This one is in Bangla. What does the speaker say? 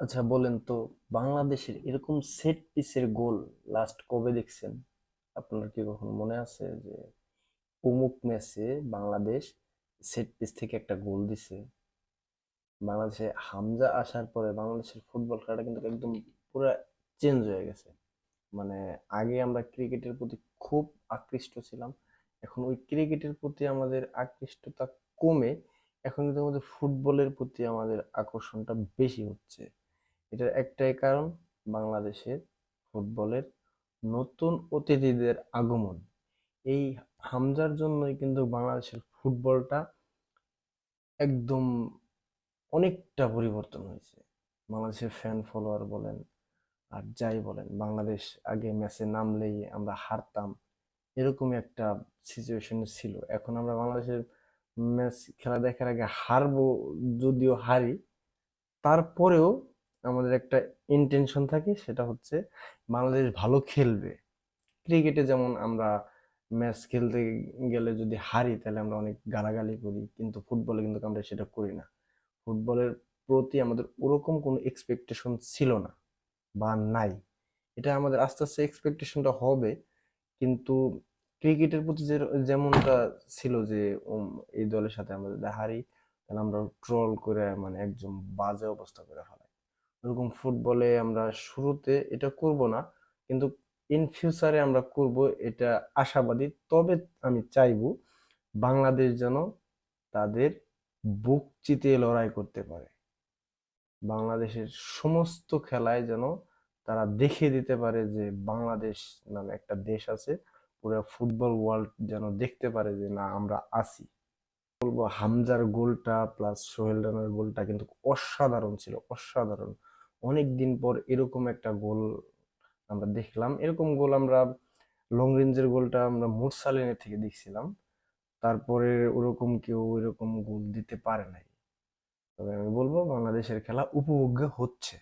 আচ্ছা বলেন তো, বাংলাদেশের এরকম সেট পিসের গোল লাস্ট কবে দেখছেন? আপনার কি কখনো মনে আছে যে অমুক ম্যাচে বাংলাদেশ সেট পিস থেকে একটা গোল দিছে? বাংলাদেশে হামজা আসার পরে বাংলাদেশের ফুটবল খেলাটা কিন্তু একদম পুরো চেঞ্জ হয়ে গেছে। মানে আগে আমরা ক্রিকেটের প্রতি খুব আকৃষ্ট ছিলাম, এখন ওই ক্রিকেটের প্রতি আমাদের আকৃষ্টতা কমে, এখন কিন্তু আমাদের ফুটবলের প্রতি আমাদের আকর্ষণটা বেশি হচ্ছে। এটার একটাই কারণ বাংলাদেশের ফুটবলের নতুন অতিথিদের আগমন। এই হামজার জন্যই কিন্তু বাংলাদেশের ফুটবলটা একদম অনেকটা পরিবর্তন হয়েছে। বাংলাদেশের ফ্যান ফলোয়ার বলেন আর যাই বলেন, বাংলাদেশ আগে ম্যাচে নামলেই আমরা হারতাম, এরকমই একটা সিচুয়েশন ছিল। এখন আমরা বাংলাদেশের ম্যাচ খেলা দেখার আগে হারবো, যদিও হারি, তারপরেও আমাদের একটা ইন্টেনশন থাকে, সেটা হচ্ছে বাংলাদেশ ভালো খেলবে। ক্রিকেটে যেমন আমরা ম্যাচ খেলতে গেলে যদি হারি, তাহলে আমরা অনেক গালাগালি করি, কিন্তু ফুটবলে কিন্তু আমরা সেটা করি না। ফুটবলের প্রতি আমাদের ওরকম কোনো এক্সপেকটেশন ছিল না, বা নাই। এটা আমাদের আস্তে আস্তে এক্সপেকটেশনটা হবে, কিন্তু ক্রিকেটের প্রতি যে যেমনটা ছিল যে এই দলের সাথে আমরা যদি হারি, তাহলে আমরা ট্রল করে মানে একদম বাজে অবস্থা করে ফেলাই ওরকম ফুটবলে আমরা শুরুতে এটা করব না। কিন্তু ইন ফিউচারে আমরা করব এটা আশাবাদী। তবে আমি চাইব বাংলাদেশ যেন তাদের বুক চিতিয়ে লড়াই করতে পারে। বাংলাদেশের সমস্ত খেলায় যেন তারা দেখিয়ে দিতে পারে যে বাংলাদেশ নামে একটা দেশ আছে। পুরো ফুটবল ওয়ার্ল্ড যেন দেখতে পারে যে না, আমরা আছি। বলব হামজার গোলটা প্লাস সোহেল রানার গোলটা কিন্তু অসাধারণ ছিল, অসাধারণ। অনেক দিন পর এরকম একটা গোল আমরা দেখলাম। এরকম গোল আমরা লং রেঞ্জের গোলটা আমরা মুরসালিনের থেকে দেখছিলাম। তারপরে ওরকম কেউ এরকম গোল দিতে পারে নাই। তবে আমি বলব বাংলাদেশের খেলা উপভোগ্য হচ্ছে।